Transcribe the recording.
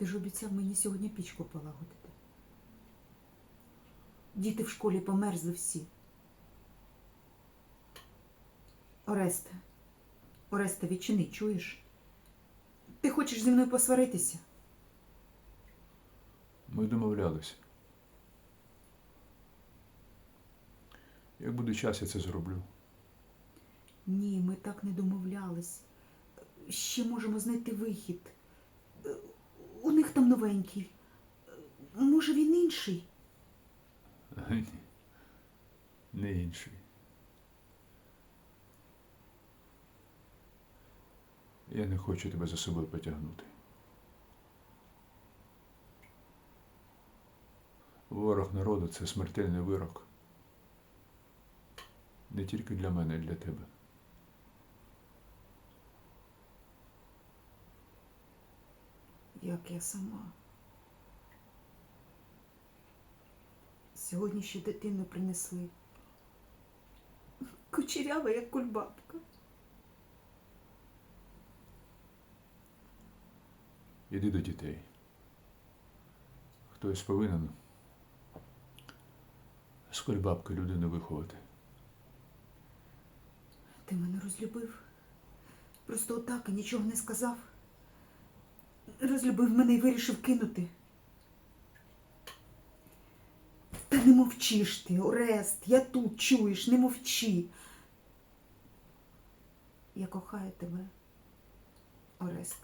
Ти ж обіцяв мені сьогодні пічку полагодити. Діти в школі померзли всі. Оресте, Оресте, відчини, чуєш? Ти хочеш зі мною посваритися? Ми домовлялися. Як буде час, я це зроблю. Ні, ми так не домовлялись. Ще можемо знайти вихід. Новенький. Е, Може, він інший? Ні. Не інший. Я не хочу тебе за собою потягнути. Ворог народу це смертельний вирок. Не тільки для мене, а й для тебе. Як я сама. Сьогодні ще дитину принесли. Кучерява, як кульбабка. Іди до дітей. Хтось повинен з кольбабки людину виховати. Ти мене розлюбив. Просто отак і нічого не сказав. Розлюбив мене і вирішив кинути. Та не мовчиш ти, Орест, я тут чуєш, не мовчи. Я кохаю тебе, Орест.